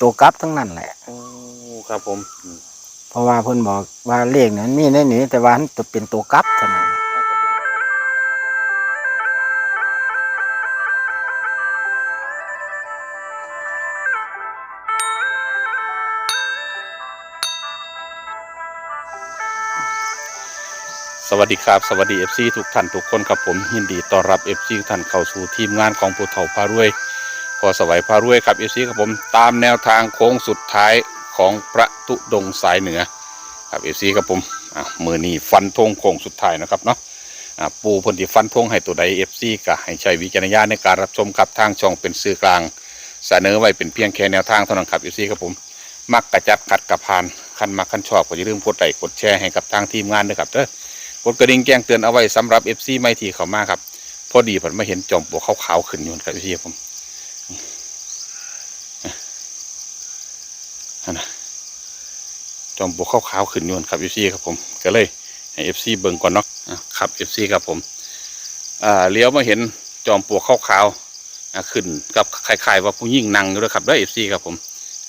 ตัวกลับทั้งนั้นแหละ โอ้ครับผมอืมเพราะว่าเพิ่นบอกว่าเลขนั้นมีในนี้แต่ว่ามันจะเป็นตัวกลับเท่านั้น สวัสดีครับ สวัสดี FC ทุกท่านทุกคนครับผมยินดีต้อนรับ FC ทุกท่านเข้าสู่ทีมงานของผู้เฒ่าพารวยพ อสวัยพารวยครับ FC ครับผมตามแนวทางโค้งสุดท้ายของพระตุดงสายเหนือครับ FC ครับผมอะมือนี้ฟันธงโค้งสุดท้ายนะครับเนาะอะปูพิ่นที่ฟันธงให้ตัวใด FC ก็ให้ใช้วิจารณญาณในการรับชมครับทางช่องเป็นสื่อกลาง เสนอไว้เป็นเพียงแค่แนวทางเท่านั้นครับ FC ครับผมมักกระจัดขัดกระพานคันมักคันชอบก็อย่าลืมกดไลค์กดแชร์ให้กับทางทีมงานด้วยครับเด้อกดกระดิ่งแจ้งเตือนเอาไว้สำหรับ FC ไม่ทีเขามากครับพอดีผมมาเห็นจอมปลวกขาวๆขึ้นอยู่ครับ FC ผมนั่นนะ จอมปลวกขาวๆขึ้นอยู่ครับ FC ครับผมก็เลยให้ FC เบิ่งก่อนเนาะอะครับ FC ครับผมอ่าเลี้ยวมาเห็นจอมปลวกขาวๆขึ้นกับคล้ายๆว่าผู้หญิงนั่งอยู่ด้วยครับด้วย FC ครับผม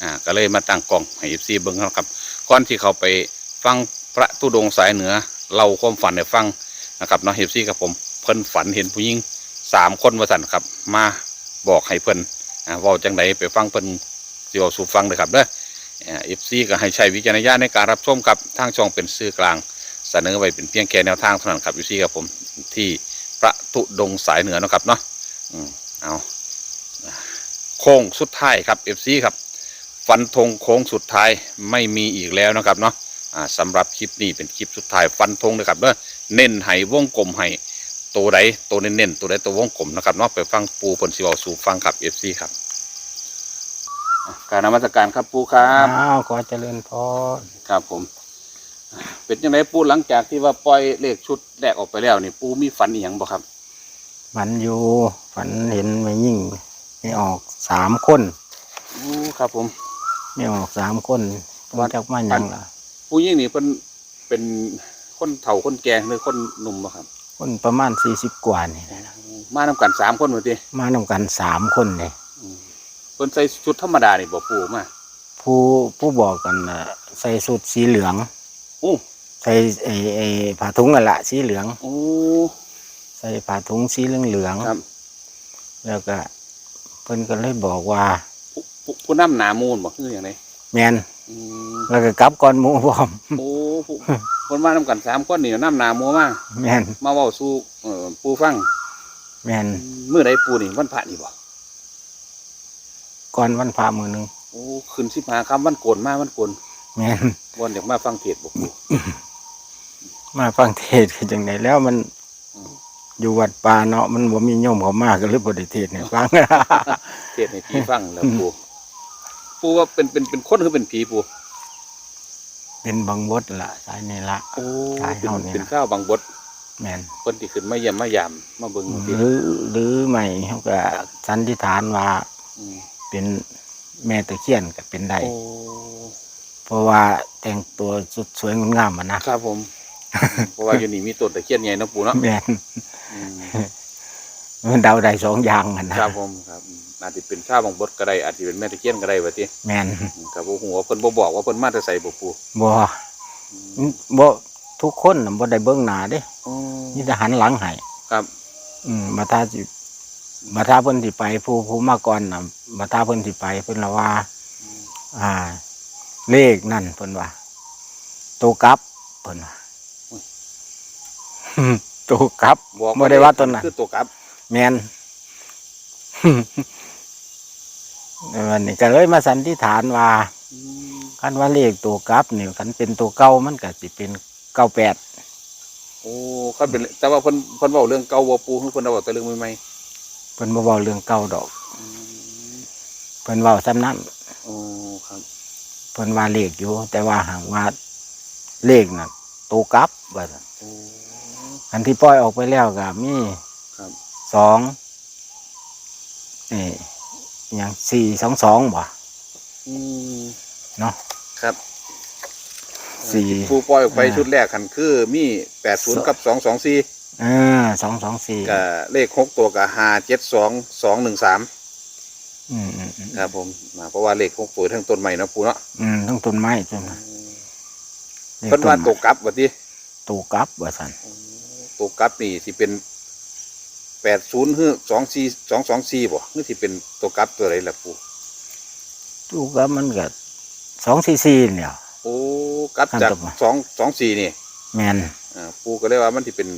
อ่าก็เลยมาตั้งกล้องให้เอฟซีเบิ้งครับก่อนที่เขาไปฟังพระตุดงสายเหนือเล่าความฝันให้ฟังนะครับเนาะเอฟซีกับผมเพิ่นฝันเห็นผู้หญิงสามคนว่าสั่นครับ มาบอกให้เพิ่นว่าจังไดไปฟังเพิ่นสิเว้าสู่ฟังเลยครับเด้อ เอฟซีก็ให้ใช้วิจารณญาณในการรับชมกับทางช่องเป็นสื่อกลางเสนอไว้เป็นเพียงแค่แนวทางเท่านั้นครับเอฟซีกับผมที่พระตุดงสายเหนือนะครับเนาะอืมเอาโค้งสุดท้ายครับเอฟซีครับฟันธงโค้งสุดท้ายไม่มีอีกแล้วนะครับเนาะสำหรับคลิปนี้เป็นคลิปสุดท้ายฟันธงนะครับเนาะเน้นให้วงกลมให้ตัวใดตัวเน้นๆตัวใดตัววงกลมนะครับเนาะไปฟังปูผลสิเวาสู่ฟังครับเอฟซีครับ การนมัสการครับปูครับอ้าวขอเจริญพรครับผม เป็นยังไงปูหลังจากที่ว่าปล่อยเลขชุดแรกออกไปแล้วนี่ปูมีฝันอีหยังบ่ครับฝันอยู่ฝันเห็นไม่ยิ่งไม่ออกสามคนอู้ครับผมไม่ออกสามคนมาจากมาหยังล่ะปูยิ่งนี่เป็นเป็นคนเฒ่าคนแก่หรือคนหนุ่มบ่ครับ คนประมาณสี่สิบกว่านี่นะมานำกันสามคนหมดทีมานำกันสามคนเลย เพิ่นใส่ชุดธรรมดานี่บ่ปูมาผู้ผู้บอกกันน่ะใส่สุดสีเหลือง โอ้ใส่ไอ้ไอ้ผ้าถุงนั่นละสีเหลือง โอ้ ใส่ผ้าถุงสีเหลืองเหลืองๆครับ แล้วก็ เพิ่นก็เลยบอกว่า ผู้ผู้ผู้นำหนามูลบ่คืออย่างไรแมนอืมแล้วก็กลับก่อนหมูพร้อม โอ้ผู้คนมานำกันสามคนนี่นำหนามูมาแมนมาเว้าสู่เอ่อปูฟังแมนมื้อใดปูนี่วันพระนี่บ่ ก่อนวันพระมือหนึงโอ้ขึ้น15ค่ำวันโกนมาวันโกนแมนวันอยากมาฟังเทศน์บ่ปูมาฟังเทศน์กันจังไดแล้วมันอืมอยู่วัดป่าเนาะมันบ่มีโยมเขามากก็เลยบ่ได้เทศน์ให้ฟัง เทศน์ให้ผีฟังแล้วปูปูว่าเป็นเป็นเป็นคนหรือเป็นผีปูเป็นบางบทล่ะสายนี่ละโอ้ตายเป็นเฮานี่นะเป็นข้าวบางบทแมนคนที่ขึ้นมาเยี่ยมมายามมาเบิ่งทีหรือหรือไม่เขาก็สันนิษฐานว่า อืม เป็นแม่ตะเคียนก็เป็นได้โอ้เพราะว่าแต่งตัวสุดสวยงดงามอะนะครับผม เพราะว่าอยู่นี่มีต้นตะเคียนใหญ่เนาะปูเนาะแม่นอืมมันเดาได้สองอย่างมันนะครับผมครับอาจจะเป็นข้าวบางบดก็ได้อาจจะเป็นแม่ตะเคียนก็ได้ว่าติแม่นครับบ่ฮู้ว่าเพิ่นบ่บอกว่าเพิ่นมาแต่ไสบ่ปูบ่บ่ทุกคนน่ะบ่ได้เบิ่งหน้าเด้อ๋อนี่จะหันหลังให้ครับ อืมมาถ้าสิ มาถ้าเพิ่นสิไป ผู้ผู้มาก่อนน่ะมาถ้าเพิ่นสิไปเพิ่นละว่า อ่า เลขนั่นเพิ่นว่าตัวกลับเพิ่นว่าตัวกลับบอกบ่ได้ว่าต้นน่ะคือตัวกลับ แมนวันนี้ก็เลยมาสันนิษฐานว่าอืมคันว่าเลขตัวกลับนี่คันเป็นตัวเก่ามันก็สิเป็นเก้าแปดโอ้ครับเป็นแต่ว่าเพิ่นเพิ่นเว้าเรื่องเก่าบ่ปูคือเพิ่นเว้าแต่เรื่องใหม่ เพิ่นบ่เว้าเรื่องเก่าดอกๆอืมเพิ่นเว้าซ้ำนั้นโอ้ครับเพิ่นว่าเลขอยู่ แต่ว่าหากว่าเลขน่ะตัวกลับว่าซั่นโอ้อันที่ปล่อยออกไปแล้วก็มีครับสองนี่อหย่างสี่สองสองบ่ อืมเนาะครับสี่ปูปล่อยออกไปอ่าชุดแรกคันคือมี80กับ224เอ อสองสองสี่กับเลขหกตัวกับ572 213อืมอืมอืมครับผมมาเพราะว่าเลขของปู่ทั้งต้นใหม่เนาะปู่เนาะอืมทั้งต้นไม้ต้นไม้เพิ่นว่าตกกลับว่าติตัวกลับว่าซั่นตกกลับนี่สิเป็นแปดศูนย์หรือสองสี่สองสองสี่บ่หรือสิเป็นตัวกลับตัวอะไรล่ะปู่ตัวกลับมันก็244เนี่ย โอ้กลับจากครับผมสองสองสี่นี่แม่นอ่าปู่ก็เลยว่ามันสิเป็น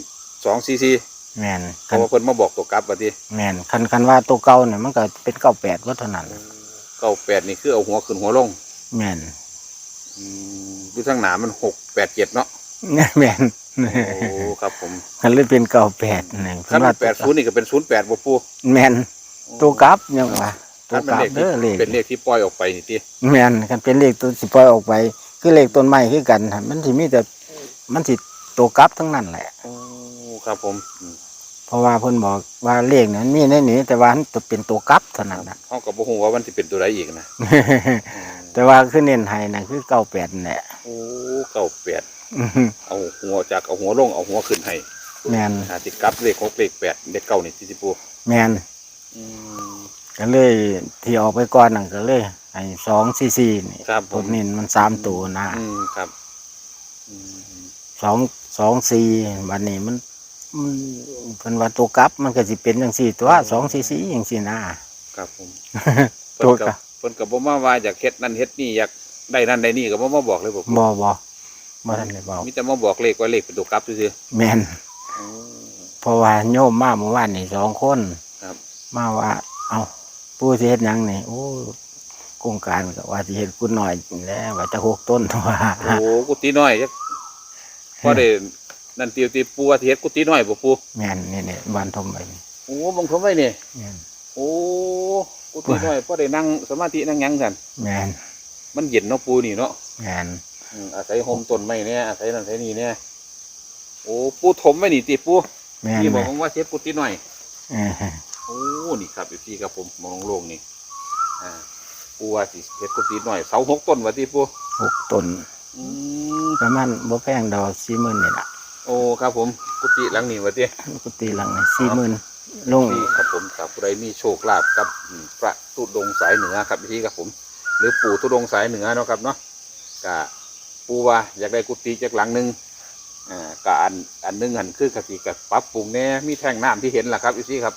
สองสี่สี่แม่นเพคันราะว่าเพิ่นมาบอกตัวกลับว่าติแม่นคันคันว่าตัวเก่าเนี่ยมันก็เป็น98ว่าเท่านั้นเก้าแปดนี่คือเอาหัวขึ้นหัวลงแม่นอืมดูทางหนามันหกแปดเจ็ดเนาะแม่นโอ้ครับผมคันเลยเป็น98นี่ขั้นแปดศูนย์นี่ก็เป็นศูนย์แปดบ่ปู่แม่นตัวกลับยังว่าตัขั้วนเป็นกลับเลขเด้อเลขที่เป็นเลขที่ปล่อยออกไปนี่ติแม่นคันเป็นเลขตัวสิปล่อยออกไป คือเลขต้นไม้คือกันหั่นมันสิมีแต่มันสิตัวกลับทั้งนั้นแหละโอ้ ครับผมอืมเพราะว่าเพิ่นบอกว่าเลขนั้นมีในนี้แต่ว่ามันจะเป็นตัวกลับเท่านั้นนะเขาก็บ่ฮู้ว่ามันสิเป็นตัวใดอีกนะอืมแต่ว่าคือเน้นให้น่ะคือเก้าแปดนั่นแหละโอ้เก้าแปดอื้อหือเอาหัวจากเอาหัวลงเอาหัวขึ้นให้แม่นอาสิกลับเลขหกเลขแปดเลขเก้านี่ที่สิปูแม่นอืมก็เลยที่ออกไปก่อนนั่นก็เลยให้สองซีซีนี่ครับผตัวมนี้มันสามตัวนะอืมครับอืมสองสองซีบัดนี้มันมัน เพิ่นว่าตัวกลับมันก็สิเป็นจังซี่ตัวสองซีซีจังซี่นะครับผมตัเพิ่วนกก็ลับเพิ่นก็บ่มาว่าอยากเฮ็ดนั่นเฮ็ดนี่อยากได้นั่นได้นี่ก็บ่มาบอกเลยบ่บ่บ่บ่ทันได้บอกมีแต่มาบอกเลขว่าเลขเป็นตัวกลับซื่อแม่นๆอืมเพราะว่าโยมมาเมื่อวานนี่สองคนครับ มาว่า เอาผู้สิเฮ็ดหยังนี่โอ้โครงการก็ว่าสิเฮ็ดกุดน้อยนี่แหล้วว่าจะหกต้นว่าโอ้กุฏิน้อยจักพอได้ นั่นติวติปูว่าสิเฮ็ดกุฏิน้อยบ่ปูแม่นนี่นี่บ้านทมไปนี่โอ้บังทมไว้นี่แม่นโอ้กุฏิน้อยพอได้นั่งสมาธินั่งหยังซั่นแม่นมันเย็นเนาะปูนี่เนาะแม่นอืมอาศัยโฮมต้นไม้เนี่ยอาศัยนั่นอาศัยนี่เนี่ยโอ้ปูถมไว้นี่ติปูแม่นพี่บอแม่กนว่าเช็ดกุฏิหน่อย เออโอ้ นี่ครับพี่ครับผมมองโลงนี่ อ่า ปูว่าสิเช็ดกุฏิหน่อยเสาหกต้นว่าติปูหกต้นอืมประมาณบ่แพงดอกสี่หมื่นนี่ล่ะ โอ้ครับผมกุฏิหลังนี้ว่าติปกติหลังนี่สี่หมื่นลงนี่ครับผมกับผู้ใดมีโชคลาภกับอืมพระตุดงค์สายเหนือครับพี่ครับผม หรือปู่ตุดงค์สายเหนือเนาะครับเนาะกะปูว่าอยากได้กุฏิจากหลังหนึ่งอ่ากะอันอันหนึงหันคือกะสิกะปรับปรุงแน่มีแท่งน้ำที่เห็นแหละครับพี่ครับ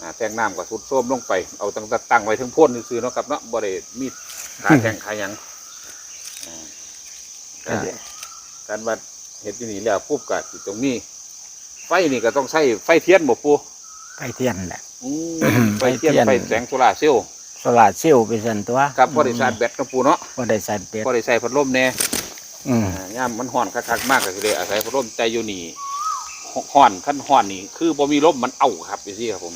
อ่าแท่งน้ำกับสุดโส้มลงไปเอาตั้งแต่ตั้งไว้ถึงพ่นซื้อๆเนาะครับเนาะบ่ได้มีขาแท่งขาหยังอ่าก็กะเดี๋ยวการวัด เห็ดที่นี่แล้วปุ๊บกะสิตรงนี้ ไฟนี่ก็ต้องใช้ไฟเทียนบ่ปูไปเทียนแหละ อืมไฟเทียนไฟเทียนไฟแสงโซลาร์เซลล์สลาดเซลลไปสั่นตัวครับพอได้ชาร์จแบตเนาะปูเนาะบ่ได้ใส่เป็ดพอได้ใส่พัดลมแน่อืมอ่าย่ามมันห่อนคักๆมากก็คือเลยอาศัยพัดลมใจอยู่นี่ห่อนขั้นห่อนนี่คือบ่มีลมมันเอาครับพี่ซี่ครับผม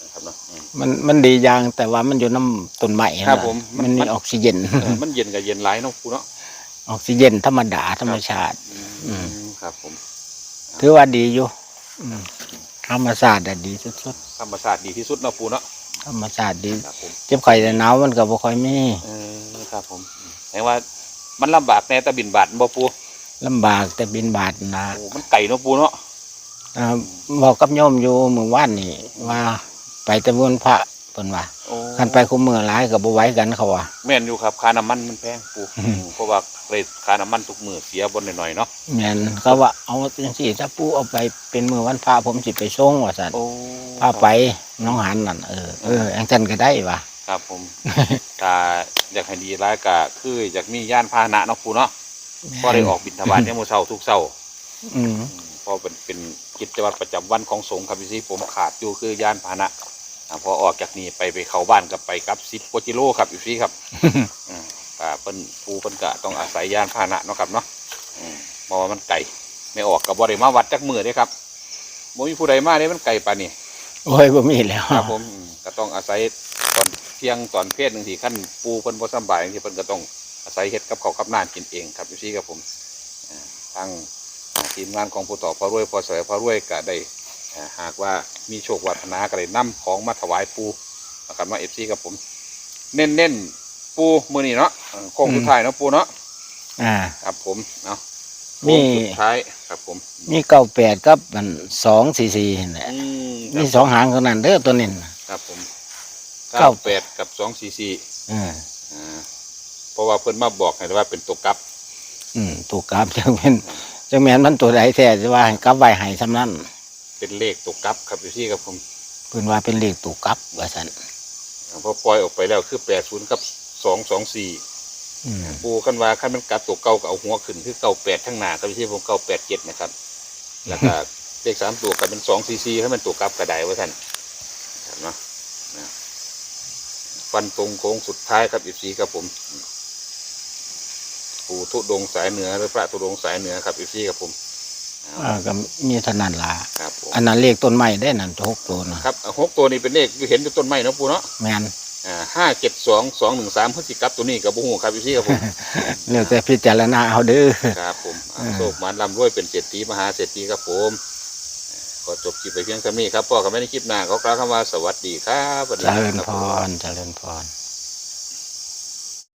นะครับเนาะอืม มันมันดีอย่างแต่ว่ามันอยู่น้ำต้นไม้ครับนะผมมันมันมีมันออกซิเจนเออมันเย็นกับเย็นหลายเนาะปูเนาะ ออกซิเจนธรรมดาธรรมชาติ อืมครับผม ถือว่าดีอยู่ อืมธรรมชาติอะดีสุดธรรมชาติดีที่สุดเนาะปูเนาะๆธรรมชาติดี ครับผมเจ็บไข้แต่หนาวมันก็บ่ค่อยมีเออครับผมแปลว่ามันลำบากแน่แตะบินบาทบ่ปูลำบากแต่บินบาทนะโอ้มันไก่เนาะปูเนาะอ่าบอกกับโยมอยู่เมื่อวานนี่ว่า ไปแต่วนพระ เพิ่นว่าโอ้คันไปคุมมือหลายก็บ่ไหวกันเขาว่า แม่นอยู่ครับค่าน้ำมันมันแพงปูอืมอืม เพราะว่าเรทค่าน้ำมันทุกมือเสียบนหน่อยๆเนาะแม่นเขาว่าเอาจังซี่ถ้าปู่เอาไปเป็นมือวันพระผมสิไปส่งว่าซั่นโอ้พาไปน้องหันนั่นเออเออจังซั่นก็ได้ว่ะครับผมถ้าอยากให้ดีร้ายก็คืออยากมีย่านพาหนะเนาะปูเนาะก็ได้ออกบิณฑบาตเนี่ยามมื้อเช้าทุกเช้าอืมอืม เพราะเป็นเป็นกิจวัตรประจำวันของสงฆ์ครับพี่ซีผมขาดอยู่คือย่านพาหนะ อ่าพอออกจากนี้ไปไปเข้าบ้านกับไปกับสิบกว่ากิโลครับพี่ซีครับอืมอ่าเป็นปูเป็นกะต้องอาศัยยานพาหนะเนาะครับเนาะอืมเพราะว่ามันไก่ไม่ออกกับบ่ได้มาวัดจักมือเด้ครับบ่มีผู้ใดมาเด้มันไก่ปานนี้โอ้ยบ่มีแล้วครับผมอืมก็ต้องอาศัยตอนเที่ยงตอนเพศหนึ่งทีขั้นปูเพิ่นบ่สำบายบางทีเพิ่นก็ต้องอาศัยเฮ็ดกับข้าวกับน้ำกินเองครับพี่ซี่ครับผมอ่าทางอ่าทีมงานของผู้ต่อพระรวยพอสวยพระรวยก็ได้อ่า หากว่ามีโชควาสนาก็ได้นำของมาถวายปูนะครับมา FC ครับผม เน้นๆปูมื้อนี้เนาะเออโค้งสุดท้ายเนาะปูเนาะอ่า ครับผมเนาะมีโค้งสุดท้ายครับผม มี98กับมัน244นั่นแหละอืมคมีรับสองหางเท่านั้นเด้อตัวนี้น่ะครับผมมเก้าแปดกับสองสี่สี่อืมอ่าเพราะว่าเพิ่นมาบอกให้ว่าเป็นตัวกลับ อืมตัวกราฟจังเป็นจังแม่นมันตัวใดแท้จะว่าให้กลับไว้ให้ซำนั้น เป็นเลขตัวกลับครับอยู่ที่ครับผมเพิ่นว่าเป็นเลขตัวกลับว่าซั่นพอปล่อยออกไปแล้วคือแปดศูนย์กับสองสองสี่อืมปูกันว่าขั้นมันกลับตัวเก่าก็เอาหัวขึ้นคือเก้าแปดทั้งหน้าครับอยู่ที่ผมเก้าแปดเจ็ดนะครับแล้วก็เลขสามตัวกับเป็นสองซีซีให้มันตัวกลับกระไดไว้ท่านครับเนาะนะฟันตรงโค้งสุดท้ายครับอีซีครับผม ปู่ทุดงค์สายเหนือหรือพระทุดงค์สายเหนือครับอีซีครับผมเอาอ่าก็มีเท่านั้นล่ะครับผมอันนั้นเลขต้นไม้ได้นั่นหกตัวนะครับเอาหกตัวนี้เป็นเลขที่เห็นอยู่ต้นไม้เนาะปู่เนาะแม่นอ่าห้าเจ็ดสองสองหนึ่งสามพฤศจิกับตัวนี้กับบุหูครับอีซีครับผมแล้วแต่พิจารณาเอาเด้อ ครับผมอ่าอืมโชคมันลำรวยเป็นเศรษฐีมหาเศรษฐีครับผมขอจบคลิปไปเพียงเท่านี้ครับพ่อกับแม่ในคลิปหน้าขอกล่าวคำว่าสวัสดีครับสวัสดีเจริญครับพผม รเจริญพร